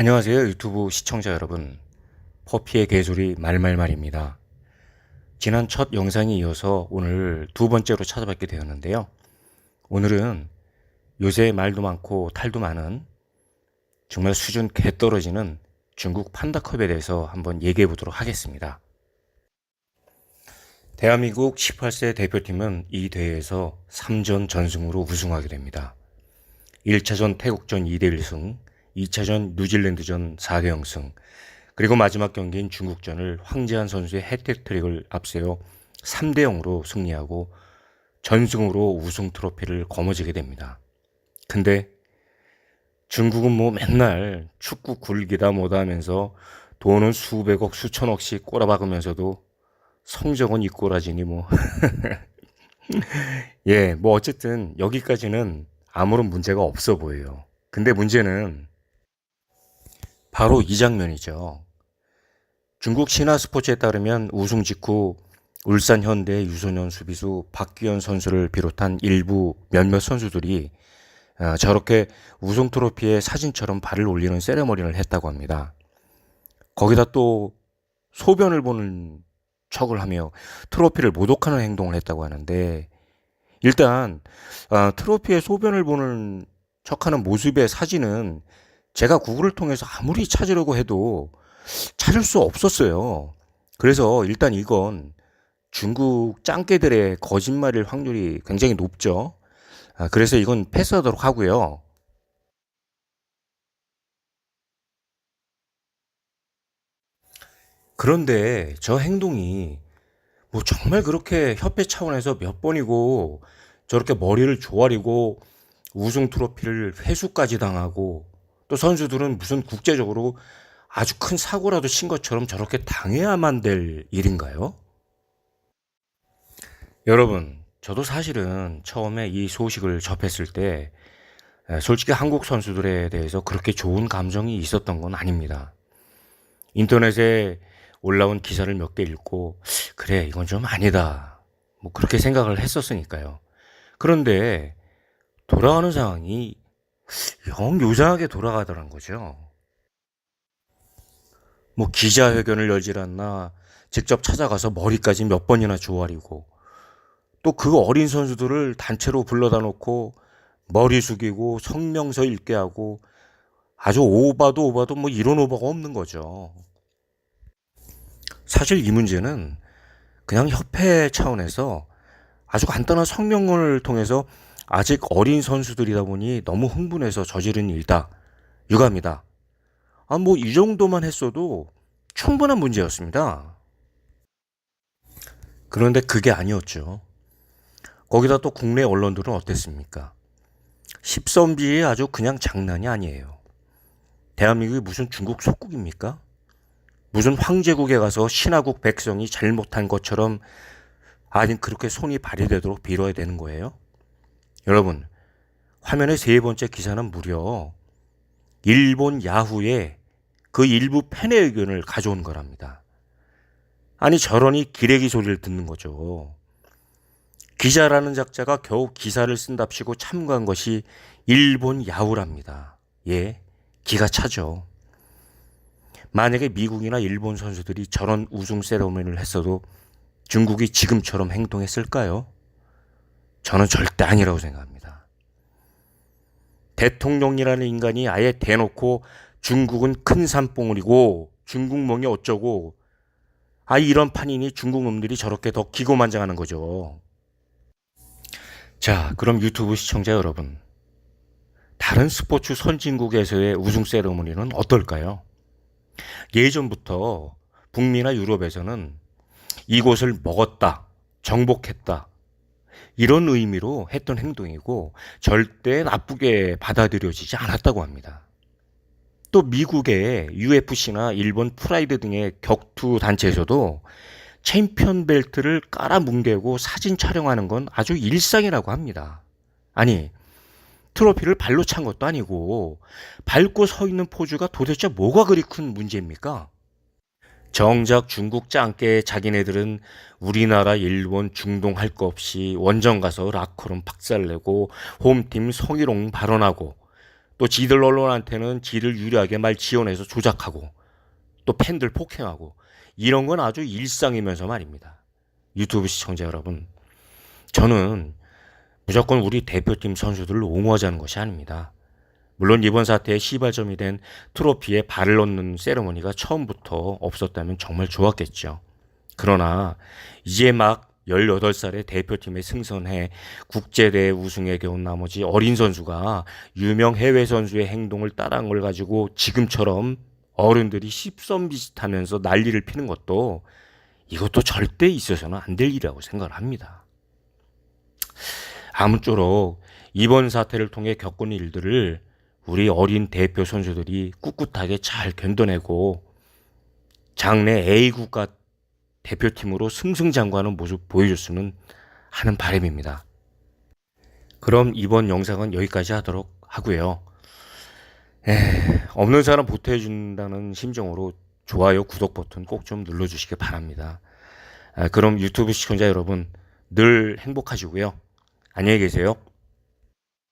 안녕하세요 유튜브 시청자 여러분. 퍼피의 개소리 말말말입니다. 지난 첫 영상에 이어서 오늘 두 번째로 찾아뵙게 되었는데요. 오늘은 요새 말도 많고 탈도 많은 정말 수준 개 떨어지는 중국 판다컵에 대해서 한번 얘기해 보도록 하겠습니다. 대한민국 18세 대표팀은 이 대회에서 3전 전승으로 우승하게 됩니다. 1차전 태국전 2대 1승 2차전 뉴질랜드전 4대 0승, 그리고 마지막 경기인 중국전을 황재한 선수의 해트트릭을 앞세워 3대 0으로 승리하고 전승으로 우승 트로피를 거머쥐게 됩니다. 근데 중국은 뭐 맨날 축구 굴기다 뭐다 하면서 돈은 수백억 수천억씩 꼬라박으면서도 성적은 이 꼬라지니 뭐. 예, 뭐 어쨌든 여기까지는 아무런 문제가 없어 보여요. 근데 문제는 바로 이 장면이죠. 중국 신화 스포츠에 따르면 우승 직후 울산 현대 유소년 수비수 박규현 선수를 비롯한 일부 몇몇 선수들이 아, 저렇게 우승 트로피에 사진처럼 발을 올리는 세레머니를 했다고 합니다. 거기다 또 소변을 보는 척을 하며 트로피를 모독하는 행동을 했다고 하는데 일단 아, 트로피에 소변을 보는 척하는 모습의 사진은 제가 구글을 통해서 아무리 찾으려고 해도 찾을 수 없었어요. 그래서 일단 이건 중국 짱깨들의 거짓말일 확률이 굉장히 높죠. 아, 그래서 이건 패스하도록 하고요. 그런데 저 행동이 뭐 정말 그렇게 협회 차원에서 몇 번이고 저렇게 머리를 조아리고 우승 트로피를 회수까지 당하고 또 선수들은 무슨 국제적으로 아주 큰 사고라도 친 것처럼 저렇게 당해야만 될 일인가요? 여러분, 저도 사실은 처음에 이 소식을 접했을 때 솔직히 한국 선수들에 대해서 그렇게 좋은 감정이 있었던 건 아닙니다. 인터넷에 올라온 기사를 몇 개 읽고 그래 이건 좀 아니다 뭐 그렇게 생각을 했었으니까요. 그런데 돌아가는 상황이 영 요상하게 돌아가더란 거죠. 뭐 기자회견을 열질 않나 직접 찾아가서 머리까지 몇 번이나 조아리고 또 그 어린 선수들을 단체로 불러다 놓고 머리 숙이고 성명서 읽게 하고 아주 오바도 오바도 뭐 이런 오바가 없는 거죠. 사실 이 문제는 그냥 협회 차원에서 아주 간단한 성명을 통해서 아직 어린 선수들이다 보니 너무 흥분해서 저지른 일이다. 유감이다. 아, 뭐, 이 정도만 했어도 충분한 문제였습니다. 그런데 그게 아니었죠. 거기다 또 국내 언론들은 어땠습니까? 십선비의 아주 그냥 장난이 아니에요. 대한민국이 무슨 중국 속국입니까? 무슨 황제국에 가서 신하국 백성이 잘못한 것처럼 아니 그렇게 손이 발휘되도록 빌어야 되는 거예요? 여러분, 화면의 세 번째 기사는 무려 일본 야후의 그 일부 팬의 의견을 가져온 거랍니다. 아니, 저러니 기레기 소리를 듣는 거죠. 기자라는 작자가 겨우 기사를 쓴답시고 참가한 것이 일본 야후랍니다. 예, 기가 차죠. 만약에 미국이나 일본 선수들이 저런 우승 세레모니를 했어도 중국이 지금처럼 행동했을까요? 저는 절대 아니라고 생각합니다. 대통령이라는 인간이 아예 대놓고 중국은 큰 산봉우리고 중국몽이 어쩌고 아 이런 판이니 중국 놈들이 저렇게 더 기고만장하는 거죠. 자, 그럼 유튜브 시청자 여러분. 다른 스포츠 선진국에서의 우승 세레모니는 어떨까요? 예전부터 북미나 유럽에서는 이곳을 먹었다, 정복했다, 이런 의미로 했던 행동이고 절대 나쁘게 받아들여지지 않았다고 합니다. 또 미국의 UFC나 일본 프라이드 등의 격투 단체에서도 챔피언 벨트를 깔아 뭉개고 사진 촬영하는 건 아주 일상이라고 합니다. 아니, 트로피를 발로 찬 것도 아니고 밟고 서 있는 포즈가 도대체 뭐가 그리 큰 문제입니까? 정작 중국 짱깨 자기네들은 우리나라, 일본, 중동 할 거 없이 원정 가서 라커룸 박살내고 홈팀 성희롱 발언하고 또 지들 언론한테는 지들 유리하게 말 지어내서 조작하고 또 팬들 폭행하고 이런 건 아주 일상이면서 말입니다. 유튜브 시청자 여러분, 저는 무조건 우리 대표팀 선수들을 옹호하자는 것이 아닙니다. 물론 이번 사태의 시발점이 된 트로피에 발을 넣는 세레머니가 처음부터 없었다면 정말 좋았겠죠. 그러나 이제 막 18살의 대표팀에 승선해 국제대회 우승에 겨운 나머지 어린 선수가 유명 해외 선수의 행동을 따라한 걸 가지고 지금처럼 어른들이 십선비짓하면서 난리를 피는 것도 이것도 절대 있어서는 안 될 일이라고 생각을 합니다. 아무쪼록 이번 사태를 통해 겪은 일들을 우리 어린 대표 선수들이 꿋꿋하게 잘 견뎌내고 장래 A 국가 대표팀으로 승승장구하는 모습 보여줬으면 하는 바람입니다. 그럼 이번 영상은 여기까지 하도록 하고요. 에, 없는 사람 보태준다는 심정으로 좋아요, 구독 버튼 꼭 좀 눌러주시기 바랍니다. 아, 그럼 유튜브 시청자 여러분 늘 행복하시고요. 안녕히 계세요.